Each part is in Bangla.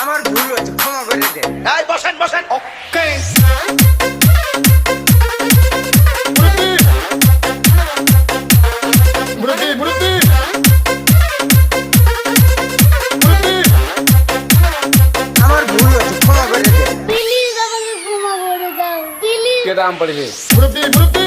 আমার ভুল হয়েছে ক্ষমা করে দে। এই বসেন বসেন। ওকে মুরব্বি মুরব্বি মুরব্বি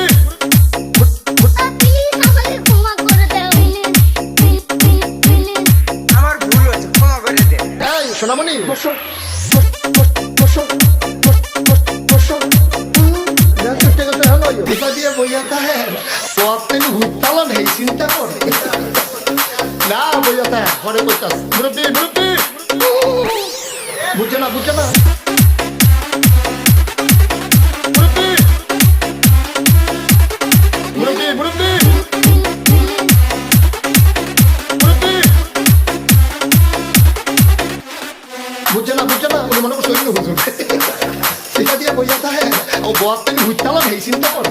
সোনামণি। বসো বসো বসো দিয়ে বইয়া তাহে সব থেকে হুতালা নেই চিন্তা করে না বইয়া তাহে ঘরে কইতাস মুরব্বি মুরব্বি। বুঝছে না বুঝছে না। বুঝছে না বুঝছে না উনি মনে করছে অন্য হুজুর এটা দিয়ে বইয়া তাহে ও বয়াত থেকে হুতালা নেই চিন্তা করে।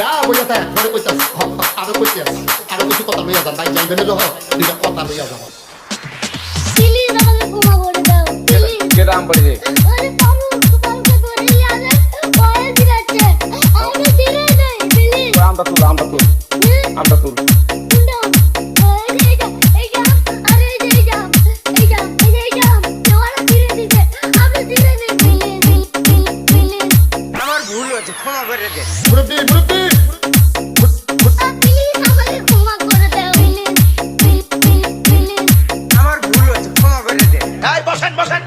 না বইয়া তাহে ঘরে কইতাস আরও কইতাস আরও কিছু কথা লইয়া যান ভাই যাইবেন যহ দুইটা কথা লইয়া যাব প্লিজ আমাকে ক্ষমা করে দাও প্লিজ কে দাম পড়েছে আরে বাবু কালকে ধরে নিয়ে আসে পায়ে দিরাচ্ছে আমাকে দিলে নেই প্লিজ আমটা ক্ষমা করে দে। মুরব্বী মুরব্বী আমার ভুল হয়েছে ক্ষমা করে দে। বসেন বসেন।